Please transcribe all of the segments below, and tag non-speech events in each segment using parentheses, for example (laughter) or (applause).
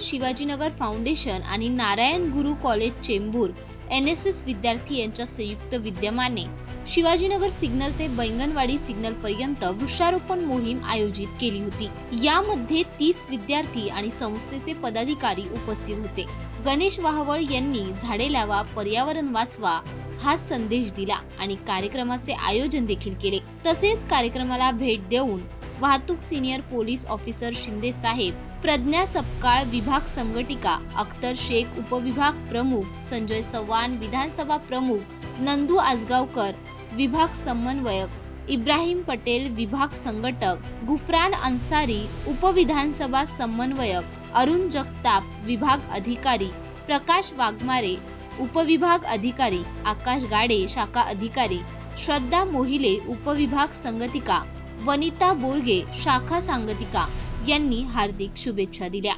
Shivajinagar foundation आणि Narayan Guru college Chembur N S S विद्यार्थी यांच्या संयुक्त विद्यमाने शिवाजीनगर सिग्नल ते बैंगनवाडी सिग्नल पर्यंत वृक्षारोपण मोहीम आयोजित केली होती. यामध्ये तीस विद्यार्थी आणि संस्थेचे पदाधिकारी उपस्थित होते. गणेश वाहवळ यांनी झाडे लावा पर्यावरण वाचवा हा संदेश दिला आणि कार्यक्रमाचे आयोजन देखील केले. तसेच कार्यक्रमाला भेट देऊन वाहतूक सिनियर पोलीस ऑफिसर शिंदे साहेब प्रज्ञा सपकाळ विभाग संघटिका अख्तर शेख उपविभाग प्रमुख संजय चव्हाण विधानसभा प्रमुख नंदू आजगावकर विभाग समन्वयक इब्राहिम पटेल विभाग संघटक गुफरान अन्सारी उपविधानसभा समन्वयक अरुण जगताप विभाग अधिकारी प्रकाश वाघमारे उपविभाग अधिकारी आकाश गाडे शाखा अधिकारी श्रद्धा मोहिले उपविभाग संगतिका वनिता बोरगे शाखा सांगतिका यांनी हार्दिक शुभेच्छा दिल्या.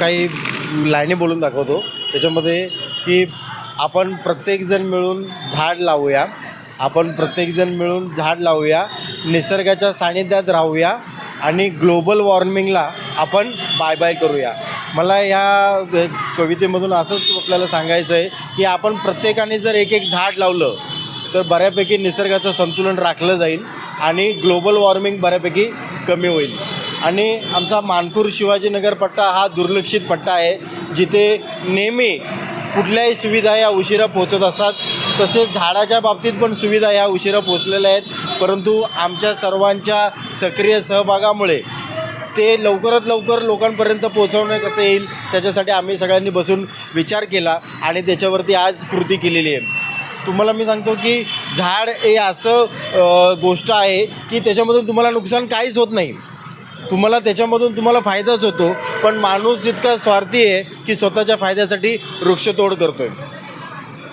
काही लाईनी बोलून दाखवतो. त्याच्यामध्ये की आपण प्रत्येकजण मिळून झाड लावूया. आपण प्रत्येकजण मिळून झाड लावूया. निसर्गाच्या सानिध्यात राहूया आणि ग्लोबल वॉर्मिंगला आपण बाय बाय करूया. मला या कवितेमधून असंच आपल्याला सांगायचं आहे की आपण प्रत्येकाने जर एक एक झाड लावलं तर बऱ्यापैकी निसर्गाचं संतुलन राखलं जाईल आणि ग्लोबल वॉर्मिंग बऱ्यापैकी कमी होईल. आणि आमचा मानपूर शिवाजीनगर पट्टा हा दुर्लक्षित पट्टा आहे जिथे नेहमी कुठल्याही सुविधा या उशिरा पोचत असतात. तसेच झाडाच्या बाबतीत पण सुविधा ह्या उशिरा पोचलेल्या आहेत. परंतु आमच्या सर्वांच्या सक्रिय सहभागामुळे ते लवकरात लवकर लोकांपर्यंत पोहोचवणं कसं येईल त्याच्यासाठी आम्ही सगळ्यांनी बसून विचार केला आणि त्याच्यावरती आज कृती केलेली आहे. तुम्हाला मी सांगतो की झाड हे असं गोष्ट आहे की त्याच्यामधून तुम्हाला नुकसान काहीच होत नाही. तुम्हाला त्याच्यामधून तुम्हाला फायदाच होतो पण माणूस इतका स्वार्थी आहे की स्वतःच्या फायद्यासाठी वृक्षतोड करतो आहे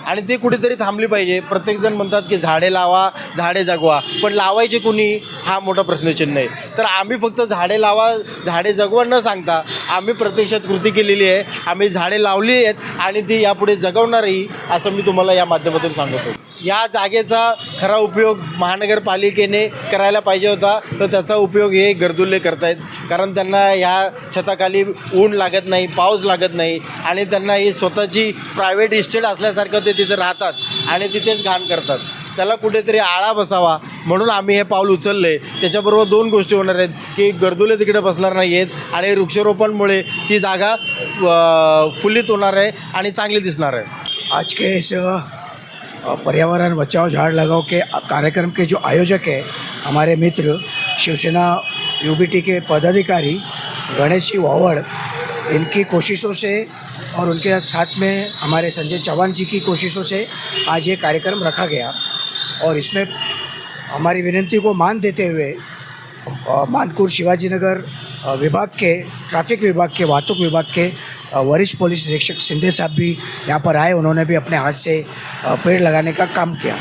आणि ते कुठेतरी थांबली पाहिजे. प्रत्येकजण म्हणतात की झाडे लावा झाडे जगवा. पण लावायचे कुणी? हा मोठा प्रश्नचिन्ह आहे. तर आम्ही फक्त झाडे लावा झाडे जगवा न सांगता आम्ही प्रत्यक्षात कृती केलेली आहे. आम्ही झाडे लावली आहेत आणि ती यापुढे जगवणारही असं मी तुम्हाला या माध्यमातून सांगतो. या जागेचा खरा उपयोग महानगरपालिकेने करायला पाहिजे होता. तर त्याचा उपयोग हे गर्दुल्ले करतायत. कारण त्यांना ह्या छताखाली ऊन लागत नाही पाऊस लागत नाही आणि त्यांना ही स्वतःची प्रायव्हेट इस्टेट असल्यासारखं ते तिथे राहतात आणि तिथेच घाण करतात. त्याला कुठेतरी आळा बसावा म्हणून आम्ही हे पाऊल उचललं. आहे त्याच्याबरोबर दोन गोष्टी होणार आहेत की गर्दुले तिकडे बसणार नाही आहेत आणि वृक्षारोपणमुळे ती जागा फुल्लीत फुल्लित होणार आहे आणि चांगली दिसणार आहे. आज के पर्यावरण बचाओ झाड़ लगाओ के कार्यक्रम के जो आयोजक है हमारे मित्र शिवसेना यूबीटी के पदाधिकारी गणेश जी वावड़ इनकी कोशिशों से और उनके साथ में हमारे संजय चौहान जी की कोशिशों से आज ये कार्यक्रम रखा गया। और इसमें हमारी विनंती को मान देते हुए मानकुर शिवाजीनगर अ, विभाग के ट्रैफ़िक विभाग के वाहतुक विभाग के वरिष्ठ पुलिस निरीक्षक सिंधे साहब भी यहाँ पर आए, उन्होंने भी अपने हाथ से पेड़ लगाने का काम किया।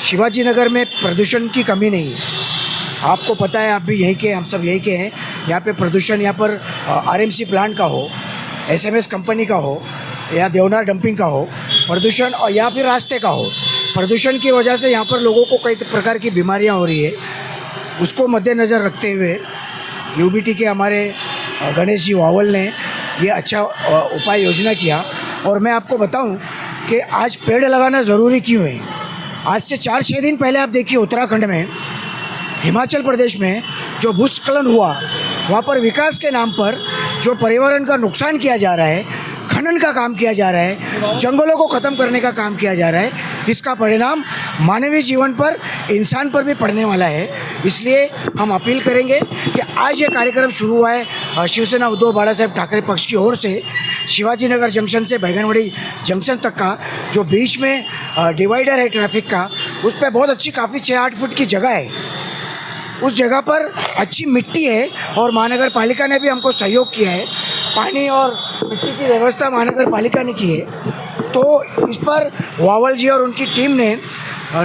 शिवाजी नगर में प्रदूषण की कमी नहीं है। आपको पता है, आप भी यहीं के, हम सब यहीं के हैं। यहाँ पे प्रदूषण यहाँ पर आरएमसी प्लांट का हो एसएमएस कंपनी का हो, या देवनार डंपिंग का हो, प्रदूषण और या फिर रास्ते का हो। प्रदूषण की वजह से यहाँ पर लोगों को कई प्रकार की बीमारियाँ हो रही है। उसको मद्देनज़र रखते हुए यूबीटी के हमारे गणेश जी वावल ने ये अच्छा उपाय योजना किया। और मैं आपको बताऊँ कि आज पेड़ लगाना ज़रूरी क्यों है? आज से चार छः दिन पहले आप देखिए उत्तराखंड में, हिमाचल प्रदेश में जो भूस्खलन हुआ, वहाँ पर विकास के नाम पर जो पर्यावरण का नुकसान किया जा रहा है खनन का काम किया जा रहा है, जंगलों को ख़त्म करने का काम किया जा रहा है, इसका परिणाम मानवीय जीवन पर, इंसान पर भी पड़ने वाला है। इसलिए हम अपील करेंगे कि आज ये कार्यक्रम शुरू हुआ है शिवसेना उद्धव बाला साहेब ठाकरे पक्ष की ओर से, शिवाजी नगर जंक्शन से बैगनवाड़ी जंक्शन तक का, जो बीच में डिवाइडर है ट्रैफ़िक का, उस पर बहुत अच्छी, काफ़ी छः आठ फुट की जगह है। उस जगह पर अच्छी मिट्टी है और महानगर पालिका ने भी हमको सहयोग किया है। पानी और मिट्टी की व्यवस्था महानगर पालिका ने की है। तो इस पर वावल जी और उनकी टीम ने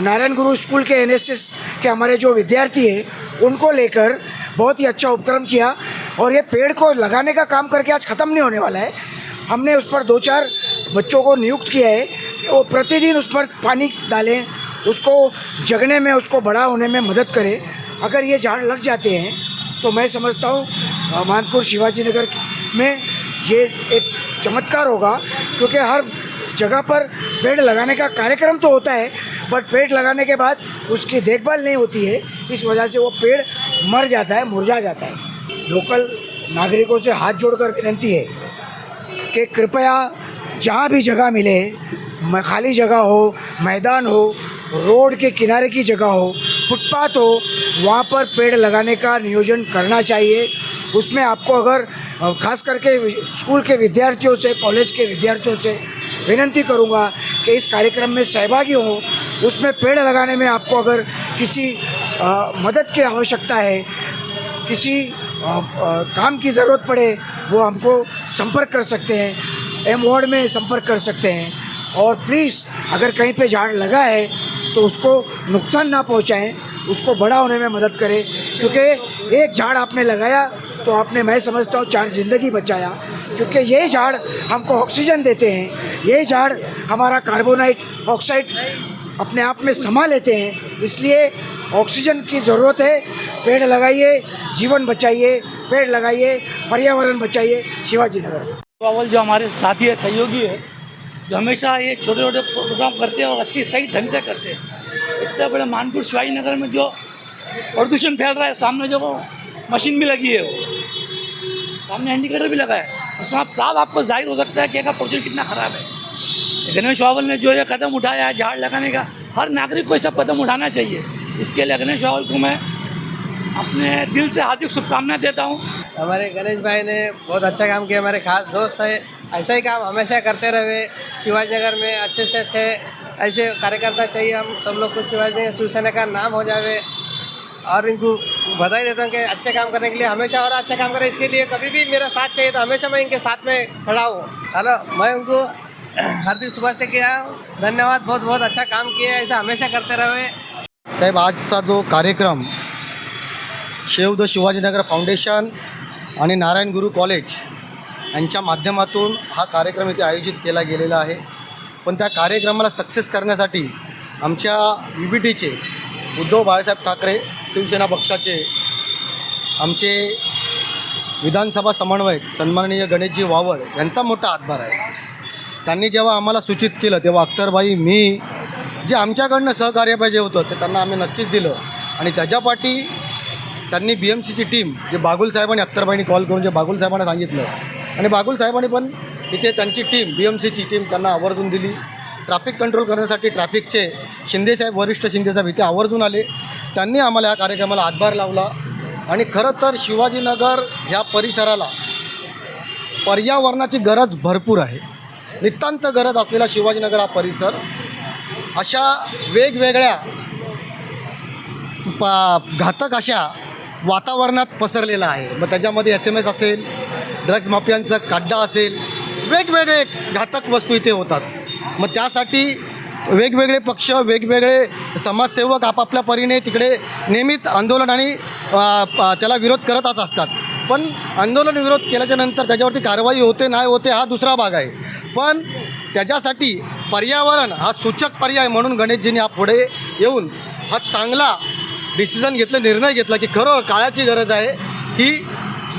नारायण गुरु स्कूल के एनएसएस के हमारे जो विद्यार्थी हैं, उनको लेकर बहुत ही अच्छा उपक्रम किया और ये पेड़ को लगाने का काम करके आज ख़त्म नहीं होने वाला है। हमने उस पर दो चार बच्चों को नियुक्त किया है। वो प्रतिदिन उस पर पानी डालें, उसको जगने में, उसको बड़ा होने में मदद करें। अगर ये झाड़ लग जाते हैं तो मैं समझता हूँ मानपुर शिवाजी नगर में ये एक चमत्कार होगा, क्योंकि हर जगह पर पेड़ लगाने का कार्यक्रम तो होता है बट पेड़ लगाने के बाद उसकी देखभाल नहीं होती है। इस वजह से वो पेड़ मर जाता है, मुरझा जाता है। लोकल नागरिकों से हाथ जोड़कर विनती है कि कृपया जहाँ भी जगह मिले खाली जगह हो, मैदान हो, रोड के किनारे की जगह हो, फुटपाथ हो, वहाँ पर पेड़ लगाने का नियोजन करना चाहिए। उसमें आपको अगर खास करके स्कूल के विद्यार्थियों से कॉलेज के विद्यार्थियों से विनंती करूँगा कि इस कार्यक्रम में सहभागी हो। उसमें पेड़ लगाने में आपको अगर किसी अ, मदद की आवश्यकता है किसी अ, अ, काम की ज़रूरत पड़े वो हमको संपर्क कर सकते हैं एम वार्ड में संपर्क कर सकते हैं। और प्लीज़ अगर कहीं पे झाड़ लगा है तो उसको नुकसान ना पहुंचाएँ उसको बड़ा होने में मदद करें क्योंकि एक झाड़ आपने लगाया तो आपने, मैं समझता हूँ, चार ज़िंदगी बचाया। क्योंकि ये झाड़ हमको ऑक्सीजन देते हैं। ये झाड़ हमारा कार्बोनाइट ऑक्साइड अपने आप में समा लेते हैं। इसलिए ऑक्सीजन की ज़रूरत है। पेड़ लगाइए, जीवन बचाइए, पेड़ लगाइए, पर्यावरण बचाइए। शिवाजी नगर। बावल जो हमारे साथी है, सहयोगी है, जो हमेशा ये छोटे छोटे प्रोग्राम करते हैं और अच्छी, सही ढंग से करते हैं। इतने बड़े मानपुर शिवाजी नगर में जो प्रदूषण फैल रहा है, सामने जो मशीन भी लगी है वो। सामने इंडिकेटर भी लगा है। उसमें आप साफ़ आपको ज़ाहिर हो सकता है कि का प्रोजेक्ट कितना ख़राब है। गणेश बावल ने जो ये कदम उठाया है झाड़ लगाने का, हर नागरिक को ऐसा कदम उठाना चाहिए। इसके लिए गणेश बावल को मैं अपने दिल से हार्दिक शुभकामनाएँ देता हूँ। हमारे गणेश भाई ने बहुत अच्छा काम किया, हमारे खास दोस्त है। ऐसा ही काम हमेशा करते रहे। शिवाजी नगर में अच्छे से अच्छे ऐसे कार्यकर्ता चाहिए हम, सब लोग को शिवाजी शिवसेना का नाम हो जाए और इनको बधाई देता हूँ कि अच्छे काम करने के लिए हमेशा और अच्छा काम करें। इसके लिए कभी भी मेरा साथ चाहिए तो हमेशा मैं इनके साथ में खड़ा हूँ। हेलो मैं उनको (clears throat) हार्दिक शुभेच्छा किया धन्यवाद बहुत बहुत अच्छा काम किया ऐसा हमेशा करते रहे। साहेब आजचा जो कार्यक्रम शेव द शिवाजीनगर फाउंडेशन आणि नारायण गुरु कॉलेज यांच्या माध्यमातून हा कार्यक्रम इथे आयोजित केला गेलेला आहे. पण त्या कार्यक्रमाला सक्सेस करण्यासाठी आमच्या यू बी टीचे उद्धव बाळासाहेब ठाकरे शिवसेना पक्षाचे आमचे विधानसभा समन्वयक सन्माननीय गणेशजी वावळ यांचा मोठा हातभार आहे. त्यांनी जेव्हा आम्हाला सूचित केलं तेव्हा अख्तरबाई मी जे आमच्याकडनं सहकार्य पाहिजे होतं ते त्यांना आम्ही नक्कीच दिलं. आणि त्याच्या पाठी त्यांनी बी एम सीची टीम जे बागुल साहेबांनी अख्तरबाईंनी कॉल करून जे बागुल साहेबांना सांगितलं. आणि बागुल साहेबांनी पण तिथे त्यांची टीम बी एम सीची टीम त्यांना आवर्जून दिली. ट्रॅफिक कंट्रोल करण्यासाठी ट्रॅफिकचे शिंदेसाहेब वरिष्ठ शिंदेसाहेब इथे आवर्जून आले. त्यांनी आम्हाला या कार्यक्रमाला हातभार लावला. आणि खरं तर शिवाजीनगर ह्या परिसराला पर्यावरणाची गरज भरपूर आहे. नितांत गरज असलेला शिवाजीनगर हा परिसर अशा वेगवेगळ्या पा घातक अशा वातावरणात पसरलेला आहे. मग त्याच्यामध्ये एस एम एस असेल ड्रग्ज माफियांचा खड्डा असेल वेगवेगळे घातक वस्तू इथे होतात. मग त्यासाठी वेगवेगळे पक्ष वेगवेगळे समाजसेवक आपापल्या परीने तिकडे नेहमीच आंदोलन आणि त्याला विरोध करतच असतात. पण आंदोलन विरोध केल्याच्यानंतर त्याच्यावरती कारवाई होते नाही होते हा दुसरा भाग आहे. पण त्याच्यासाठी पर्यावरण हा सूचक पर्याय म्हणून गणेशजींनी हा पुढे येऊन हा चांगला डिसिजन घेतलं निर्णय घेतला की खरं काळाची गरज आहे की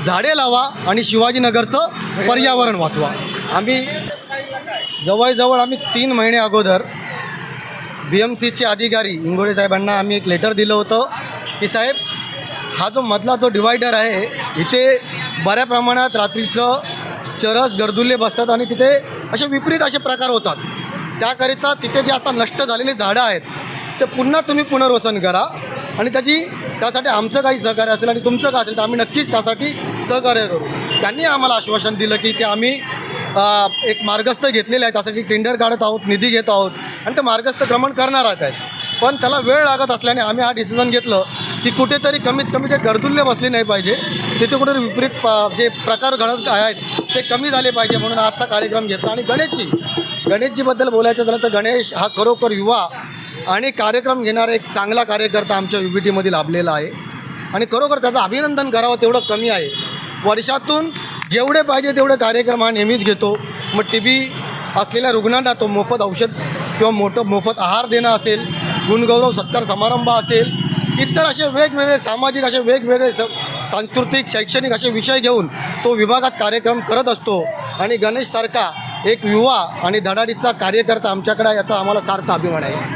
झाडे लावा आणि शिवाजीनगरचं पर्यावरण वाचवा. आम्ही जवळजवळ आम्ही तीन महिने अगोदर बी एम सीचे अधिकारी इंगोडे साहेबांना आम्ही एक लेटर दिलं होतं की साहेब हा जो मधला जो डिवायडर आहे इथे बऱ्या प्रमाणात रात्रीचं चरस गर्दुल्ले बसतात आणि तिथे असे विपरीत असे प्रकार होतात. त्याकरिता तिथे जे आता नष्ट झालेली झाडं आहेत ते पुन्हा तुम्ही पुनर्वसन करा आणि त्याची त्यासाठी आमचं काही सहकार्य असेल आणि तुमचं काय असेल तर आम्ही नक्कीच त्यासाठी सहकार्य करू. त्यांनी आम्हाला आश्वासन दिलं की ते आम्ही एक मार्गस्थ घेतलेले आहे त्यासाठी टेंडर काढत आहोत निधी घेत आहोत. आणि ते मार्गस्थ क्रमण करणार आहेत. पण त्याला वेळ लागत असल्याने आम्ही हा डिसिजन घेतलं की कुठेतरी कमीत कमी ते गर्दुल्य बसले नाही पाहिजे. तिथे कुठेतरी विपरीत प- जे प्रकार घडत आहेत ते कमी झाले पाहिजे म्हणून आजचा कार्यक्रम घेतला. आणि गणेशजी गणेशजीबद्दल बोलायचं झालं तर गणेश हा खरोखर युवा आणि कार्यक्रम घेणारा एक चांगला कार्यकर्ता आमच्या यू बी टीमध्ये लाभलेला आहे. आणि खरोखर त्याचं अभिनंदन करावं तेवढं कमी आहे. वर्षातून जेवढे पाहिजे तेवढे कार्यक्रम हा नेहमीच घेतो. मग टी बी असलेल्या रुग्णांना तो मोफत औषध किंवा मोठं मोफत आहार देणं असेल गुणगौरव सत्कार समारंभ असेल इतर असे वेगवेगळे सामाजिक असे वेगवेगळे स सांस्कृतिक शैक्षणिक असे विषय घेऊन तो विभागात कार्यक्रम करत असतो. आणि गणेशसारखा एक युवा आणि धडाडीचा कार्यकर्ता आमच्याकडे याचा आम्हाला सार्थ अभिमान आहे.